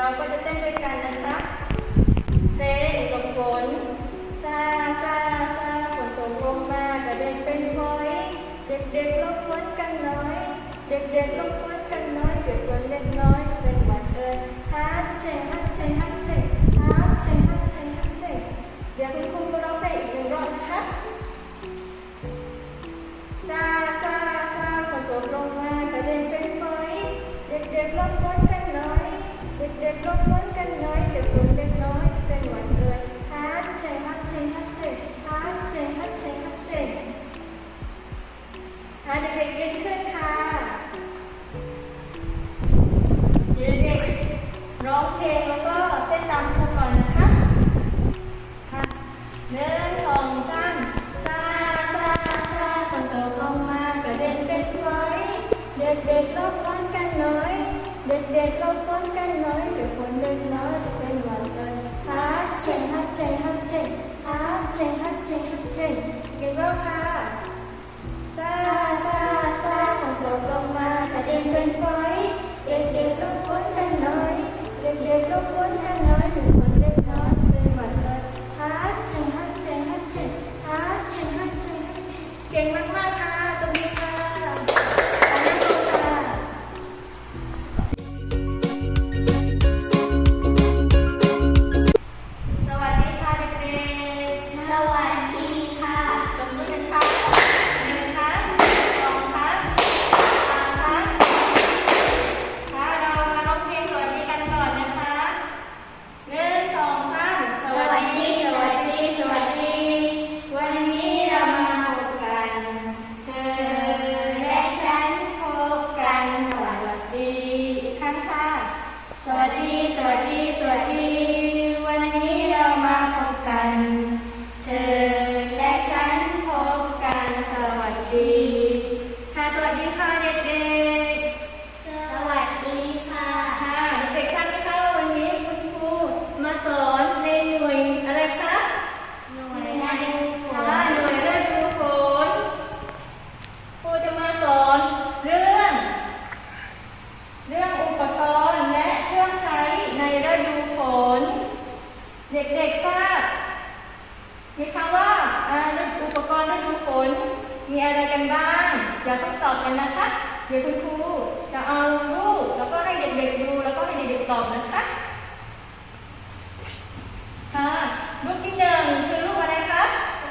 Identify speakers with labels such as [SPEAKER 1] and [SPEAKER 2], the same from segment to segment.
[SPEAKER 1] เราก็จะเต้นด้วยกันนะคะเต้งหลบฝนซาซาซาฝนตกลงมากระเด็นเป็นพอย เด็กๆลบฝนกันน้อย เด็กๆลบฝนกันน้อยเด็กๆเล็กน้อย Roca. ันนะคะ เดี๋ย
[SPEAKER 2] ว
[SPEAKER 1] คุณครูจะเอารูปแล้วก็ให้เด็กๆดูแล้วก็ให้เด็กๆตอบนะคะ ค่ะรูปที่หนึ่งคือรูปอะไรคะ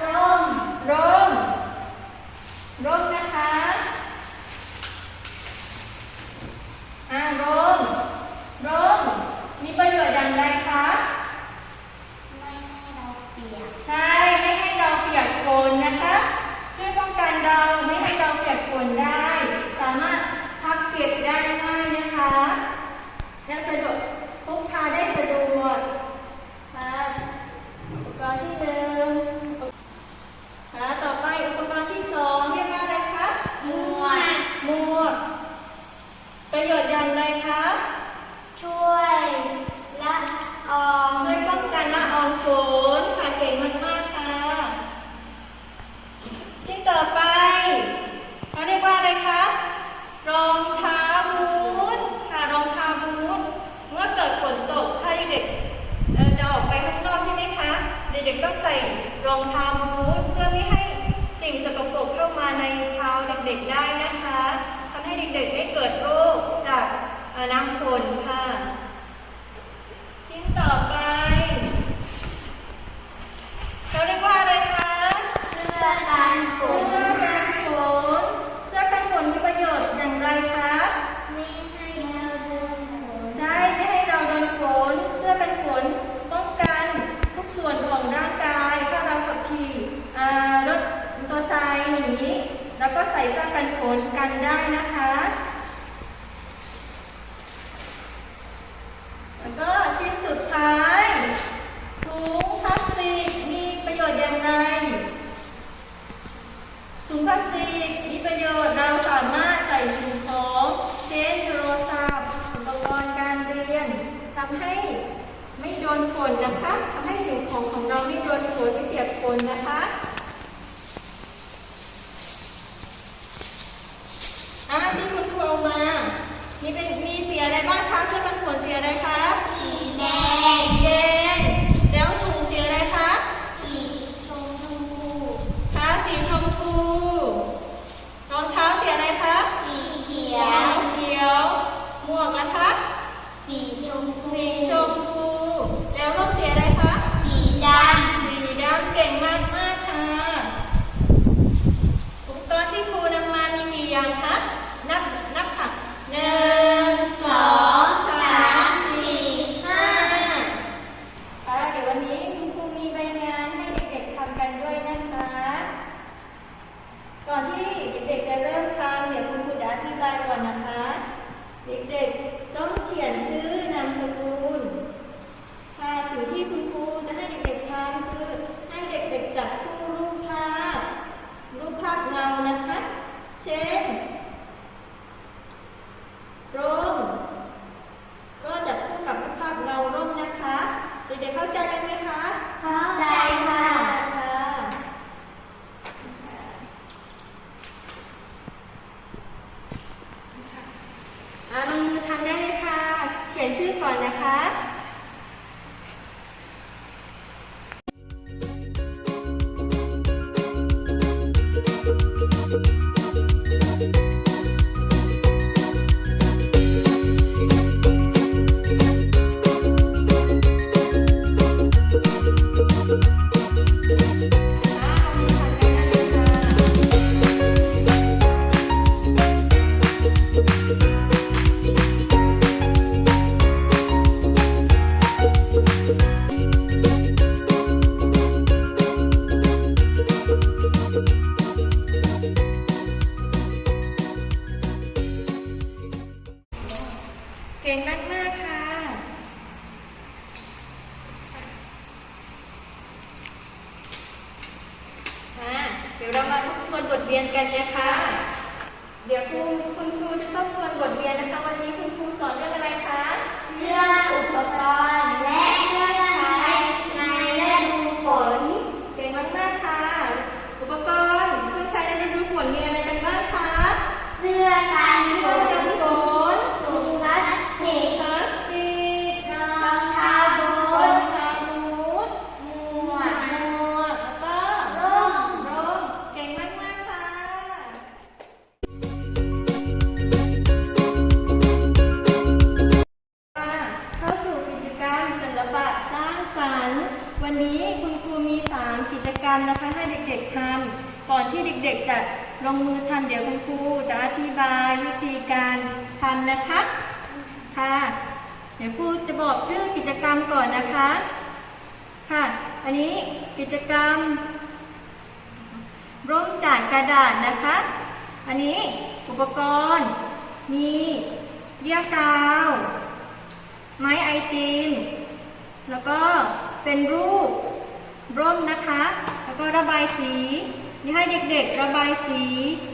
[SPEAKER 2] ร่ม
[SPEAKER 1] ร่มร่มนะคะอ่าร่มร่มมีประโยชน์อย่างไรคะ
[SPEAKER 2] ไม่ให้เราเปียก
[SPEAKER 1] ใช่ ไม่ให้เราเปียกฝนนะคะ ช่วยป้องกันเราไม่ให้เราเปียกฝนได้ สามารถพักเก็บได้ง่ายนะคะ และสะดวกพกพาได้สะดวกครัอุปกรณ์ที่หนึ่งค่ะต่อไปอุปกรณ์ที่สองเรียกว่าอะไรครับ
[SPEAKER 2] หมวก
[SPEAKER 1] หมวกประโยชน์อย่างไรครับ
[SPEAKER 2] ช่วยละออง
[SPEAKER 1] ช่วยป้องกันละอองฝน โด
[SPEAKER 2] นฝน
[SPEAKER 1] นะคะทำให้สิ่งของของเราไม่โดนฝนไม่เปียกฝนนะคะ นะคะ ทบทวนบทเรียนกันนะคะ เดี๋ยวครูคุณครูจะทบทวนบทเรียนนะคะ วันนี้คุณครูสอนเรื่องอะไรคะ
[SPEAKER 2] เรื่องอุปกรณ์ ร
[SPEAKER 1] รมนะคะให้เด็กๆทำก่อนที่เด็กๆจะลงมือทำเดี๋ยวคุณครูจะอธิบายวิธีการทำนะคะค่ะ เดี๋ยวครูจะบอกชื่อกิจกรรมก่อนนะคะค่ะ อันนี้กิจกรรม ร่มจากกระดาษนะคะ อันนี้อุปกรณ์ มีเยื่อกาว ไม้ไอติมแล้วก็เป็นรูปร่มนะคะ แล้วก็ระบายสีนี่ให้เด็กๆ ระบายสี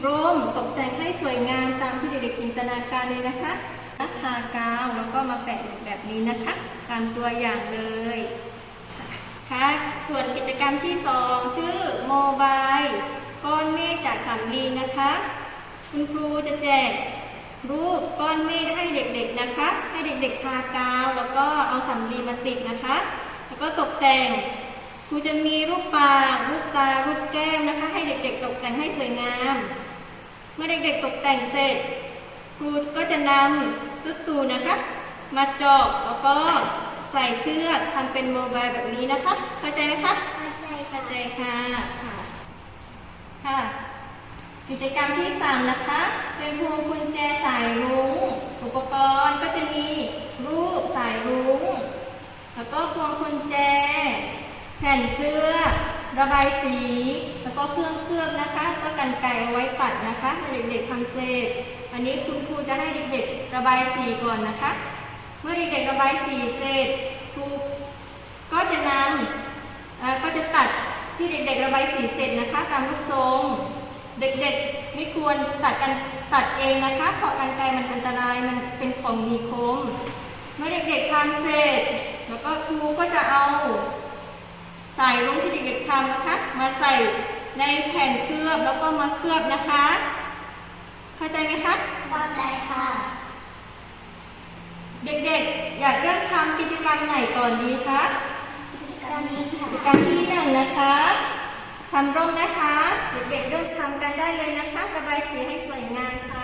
[SPEAKER 1] ร่มตกแต่งให้สวยงามตามที่เด็กๆจินตนาการเลยนะคะทากาวแล้วก็มาแปะแบบนี้นะคะตามตัวอย่างเลยค่ะส่วนกิจกรรมที่สองชื่อโมบายก้อนเมฆจากสำลีนะคะคุณครูจะแจกรูปก้อนเมฆให้เด็กๆนะคะ ให้เด็กๆทากาว แล้วก็เอาสำลีมาติดนะคะ แล้วก็ตกแต่ง ครูจะมีรูปปากรูปตา รูปแก้มนะคะ ให้เด็กๆตกแต่งให้สวยงาม เมื่อเด็กๆตกแต่งเสร็จ ครูก็จะนำตุ๊กตูนะคะ มาเจาะแล้วก็ใส่เชือกทำเป็นโมบายแบบนี้นะคะ เข้าใจไหมคะ
[SPEAKER 2] เข้าใจ
[SPEAKER 1] เข้าใจค่ะค่ะค่ะ กิจกรรมที่สามนะคะ เป็นพวงกุญแจสายรุ้งอุปกรณ์ก็จะมีรูปสายรุ้งแล้วก็พวงกุญแจ แผ่นเคลือบระบายสี แล้วก็เครื่องเคลือบนะคะก็กันไกเอาไว้ตัดนะคะเด็กๆทำเสร็จอันนี้คุณครูจะให้เด็กๆระบายสีก่อนนะคะ เมื่อเด็กๆระบายสีเสร็จครูก็จะนำอ่าก็จะตัดที่เด็กๆระบายสีเสร็จนะคะ ตามลูกทรง เด็กๆไม่ควรตัดกันตัดเองนะคะเพราะกันไกมันอันตรายมันเป็นของมีคม เมื่อเด็กๆทำเสร็จ แล้วก็ครูก็จะเอา สายรุ้งที่เด็กๆทำนะคะ มาใส่ในแผ่นเคลือบแล้วก็มาเคลือบนะคะ เข้าใจไหมคะ
[SPEAKER 2] เข้าใจค่ะ
[SPEAKER 1] เด็กๆ อยากเริ่มทำกิจกรรมไหนก่อนดีคะ
[SPEAKER 2] กิจกรรมนี้ค่ะ
[SPEAKER 1] กิจกรรมที่หนึ่งนะคะทำร่มนะคะ เด็กๆเริ่มทำกันได้เลยนะคะระบายสีให้สวยงามค่ะ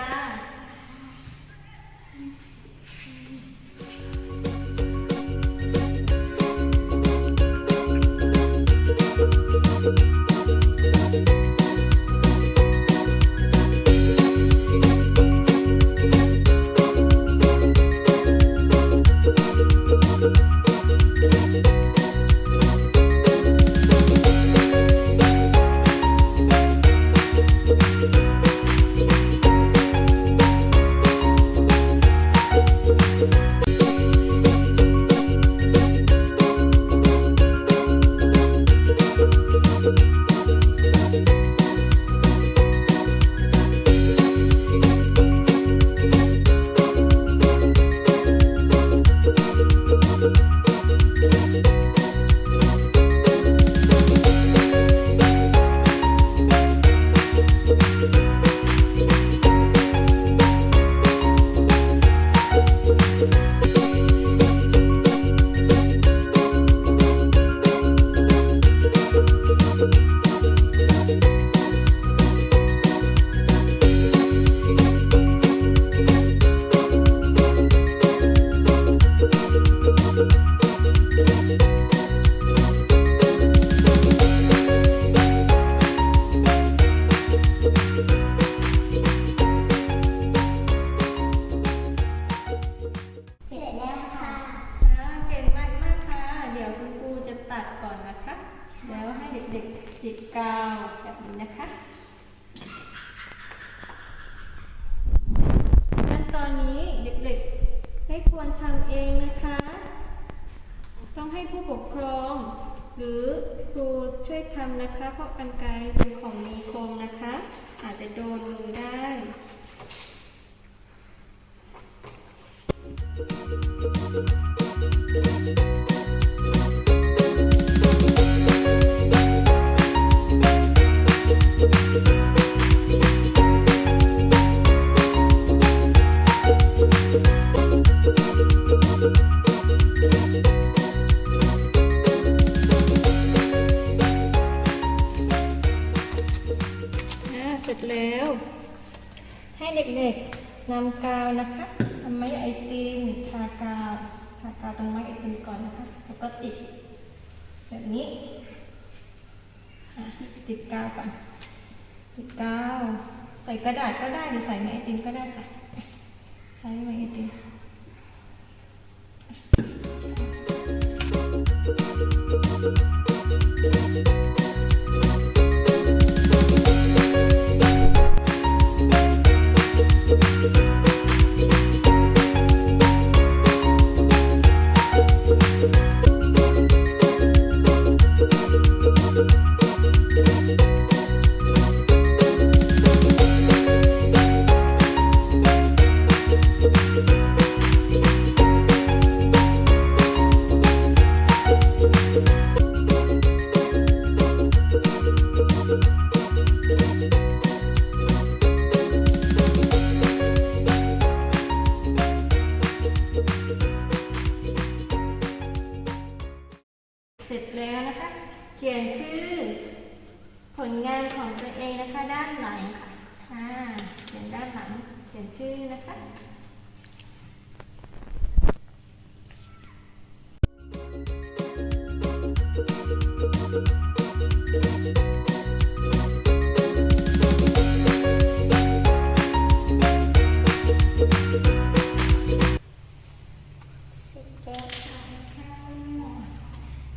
[SPEAKER 1] นำกาวนะคะทำไม้ไอติมทากาวทากาวตรงไม้ไอติมก่อนนะคะ แล้วก็ติด แบบนี้ติดกาวก่อนติดกาว ใส่กระดาษก็ได้หรือใส่ไม้ไอติมก็ได้ค่ะ ใช้ไม้ไอติม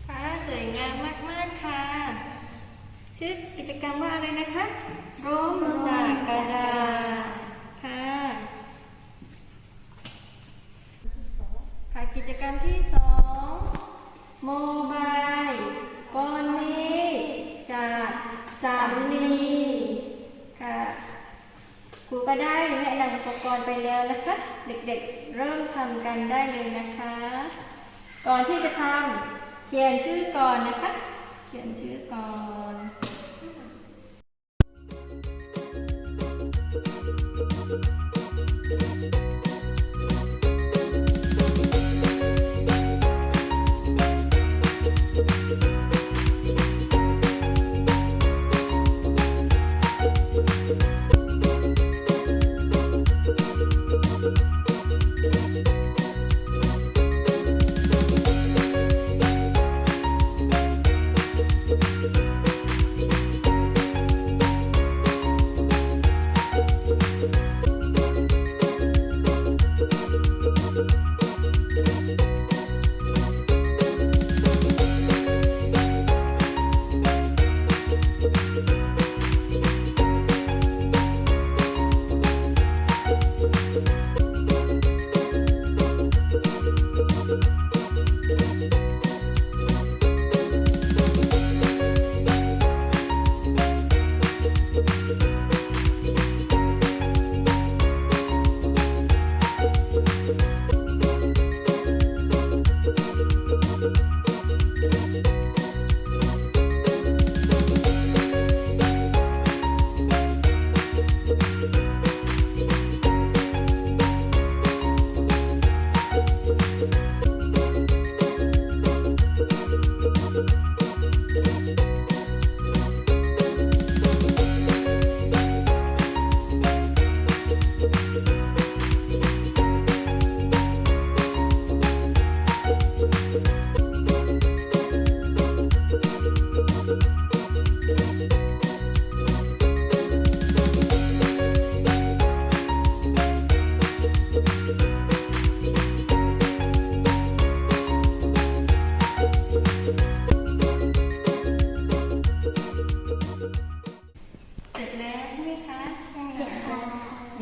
[SPEAKER 1] ค่ะ
[SPEAKER 2] สว
[SPEAKER 1] ยงามมากๆค่ะ ชื่อกิจกรรมว่าอะไรนะคะร่มจากกระดาษค่ะค่ะกิจกรรมที่สองโมบายก้อนนี้จากสามลีค่ะครูก็ได้แนะนำอุ ปกรณ์ไปแล้วนะคะ เด็กๆเริ่มทำกันได้เลยนะคะ ก่อนที่จะทำเขียนชื่อก่อนนะคะ เขียนชื่อก่อน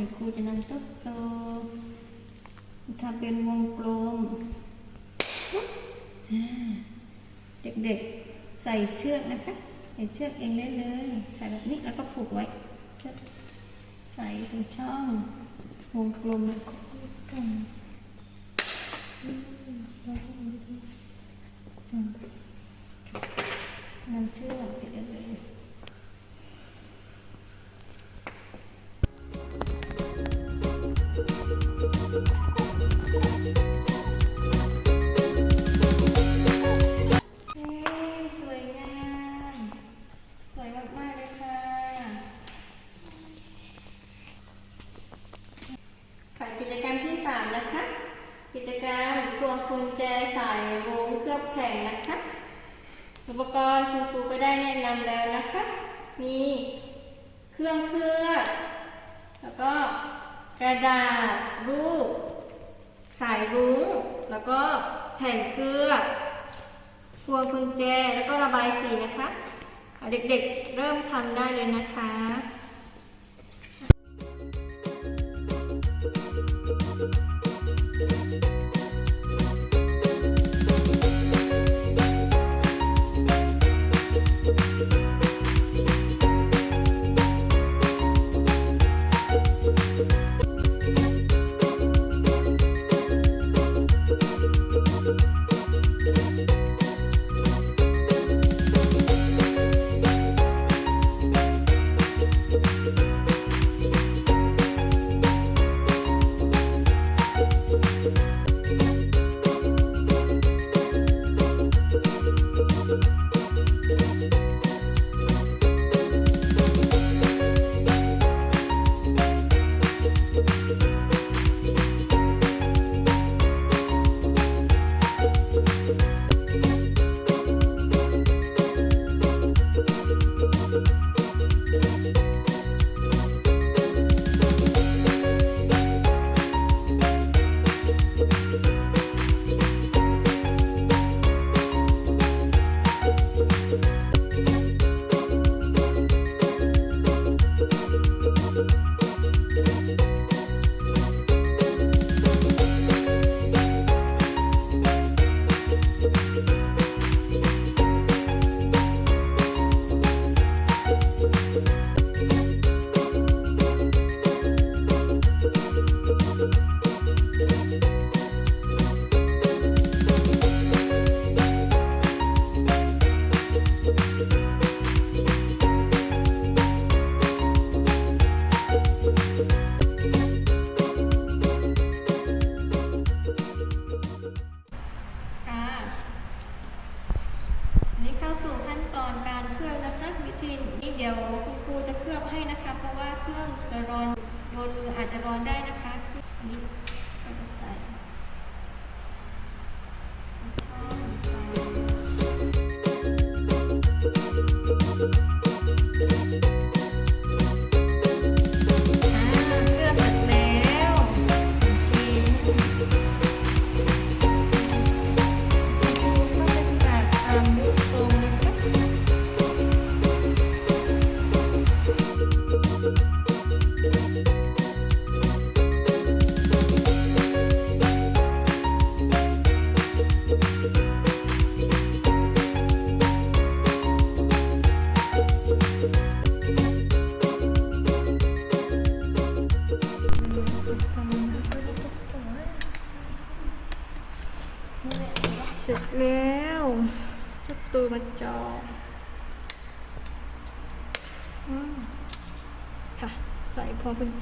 [SPEAKER 1] ดี๋ยวครูจะนำตุ๊กโตทำเป็นวงกลม เด็กๆใส่เชือกนะคะใส่เชือกเองได้เลย ใส่แบบนี้แล้วก็ผูกไว้ใส่ตรงช่องวงกลมแล้วก็มันเอาไปอืมนำเชือกติดได้เลย อุปกรณ์คุณครูก็ได้แนะนำแล้วนะคะ มีเครื่องเคลือบแล้วก็กระดาษรูป สายรุ้ง แล้วก็แผ่นเคลือบพวงกุญแจ แล้วก็ระบายสีนะคะ เด็กๆเริ่มทำได้เลยนะคะ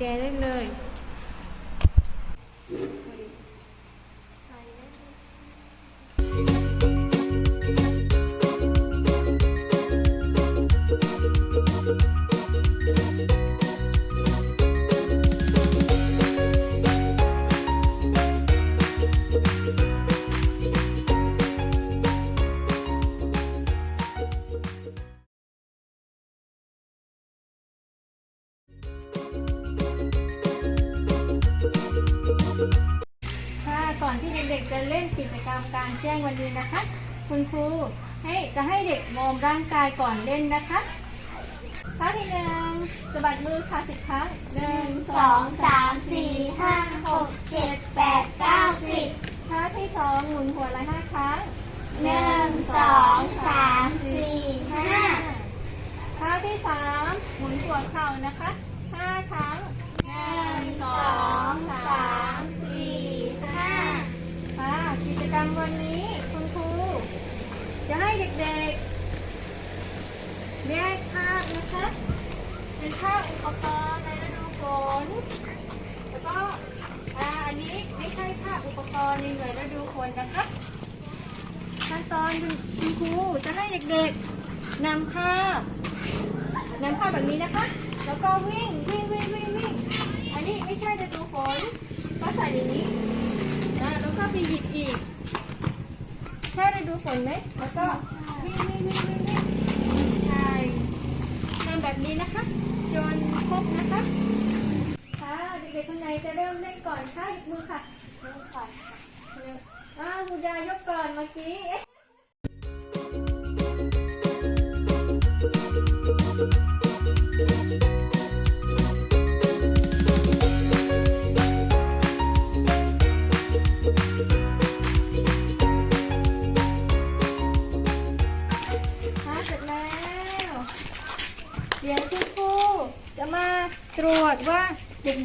[SPEAKER 1] แจได้เลางกายก่อนเล่นนะคะท่าที่หนึ่งสะบัดมือค่ะสิบครั้งหนึ่ง
[SPEAKER 2] สองสามสี่ห้าหกเจ็ดแปดเก้าสิบ
[SPEAKER 1] ท่าที่สองหมุนหัวละห้าครั้ง
[SPEAKER 2] หหนึ่งสองสามสี่ห้า
[SPEAKER 1] ท่าที่สามหมุนหัวเข่านะคะห้าครั้ง
[SPEAKER 2] หนึ่งสองสามสี่ห้า
[SPEAKER 1] ค่ะกิจกรรมวันนี้คุณครูจะให้เด็กๆ แยกภาพนะคะ เป็นภาพอุปกรณ์ในฤดูฝน แล้วก็อ่าอันนี้ไม่ใช่ภาพอุปกรณ์ในหน่วยฤดูฝนนะคะขั้นตอนคุณครูจะให้เด็กๆนำภาพนำภาพแบบนี้นะคะ แล้วก็วิ่งวิ่งวิ่งวิ่งวิ่งอันนี้ไม่ใช่ฤดูฝนก็ใส่อย่างนี้อ่าแล้วก็ไปหยิบอีกใช่ได้ดูฝนไหมแล้วก็วิ่งวิ่งวิ่งวิ่งวิ่งใช่ทำแบบ นี้นะคะจนครบนะคะค่ะเด็กๆคนไหนจะเริ่มเล่นก่อนค่ะมือค่ะมือก่อนค่ะอ้าวคุณยายยกก่อนเมื่อกี้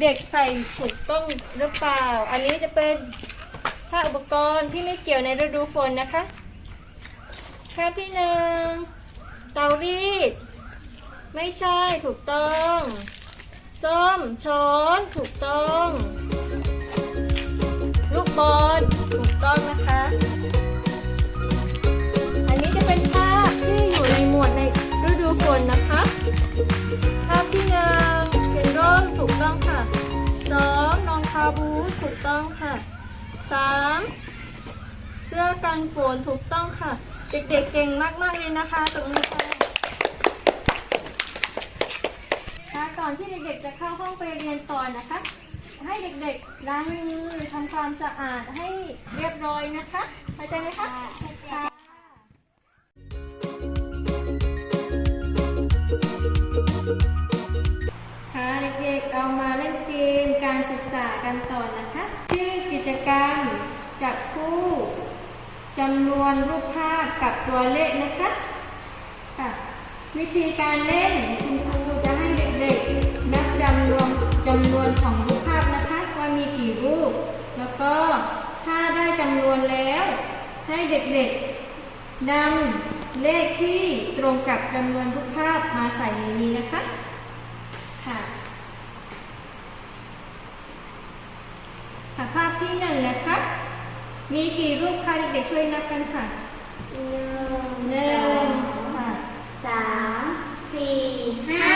[SPEAKER 1] เด็กๆใส่ถูกต้องหรือเปล่า อันนี้จะเป็นผ้าอุปกรณ์ที่ไม่เกี่ยวในฤดูฝนนะคะแค่ที่หนึ่งเตารีด ไม่ใช่ถูกต้องส้มช้อนถูกต้อง ลูกบอลถูกต้องนะคะ อันนี้จะเป็นภาพที่อยู่ในหมวดในฤดูฝนนะคะภาพที่หนึ่ง มถูกต้องค่ะสองรองเท้าบูทถูกต้องค่ะสามเสื้อกันฝนถูกต้องค่ะ เด็กๆเก่งมากๆเลยนะคะตรงนี้ค่ะค่ะก่อนที่เด็กๆจะเข้าห้องไปเรียนต่อนะคะ ให้เด็กๆล้างมือทำความสะอาดให้เรียบร้อยนะคะเข้าใจไหมคะันต่อนะคะ ชื่อกิจกรรมจับคู่จำนวนรูปภาพกับตัวเลขนะคะค่ะวิธีการเล่นคุณครูจะให้เด็กๆ นับจำนวนจำนวนของรูปภาพนะคะว่ามีกี่รูป แล้วก็ถ้าได้จำนวนแล้ว ให้เด็กๆนำเลขที่ตรงกับจำนวนรูปภาพมาใส่ในนี้นะคะค่ะภาพ ที่หนึ่งนะคะ มีกี่รูปคะเด็กๆช่วยนับกันค่ะ
[SPEAKER 2] หนึ่ง
[SPEAKER 1] หนึ่งค่ะ
[SPEAKER 2] สามสี่ห้า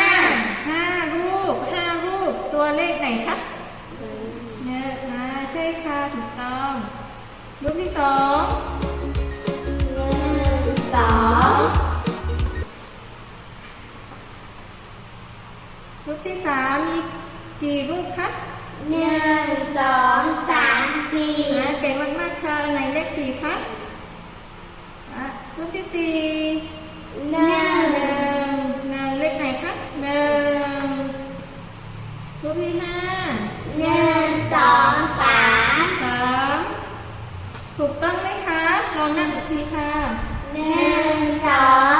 [SPEAKER 1] ห้ารูปห้ารูป ตัวเลขไหนคะเนี่ยอ่าใช่ค่ะถูกต้อง รูปที่สอง
[SPEAKER 2] หนึ่งสอง
[SPEAKER 1] รูปที่สามมีกี่รูปคะ
[SPEAKER 2] หนึ่งสองสามสี่
[SPEAKER 1] เก่งมากๆค่ะอันไหนเลขสี่คะอะรูปที่สี่
[SPEAKER 2] หนึ่
[SPEAKER 1] ห
[SPEAKER 2] ง
[SPEAKER 1] นึ่งหนึ่งเลขไหนคะหนึ่งรูปที่ห้า
[SPEAKER 2] หนึ่งสองสาม
[SPEAKER 1] สามถูกต้องไหมคะลองนับอีกทีค่ะ
[SPEAKER 2] หนึ่งสอง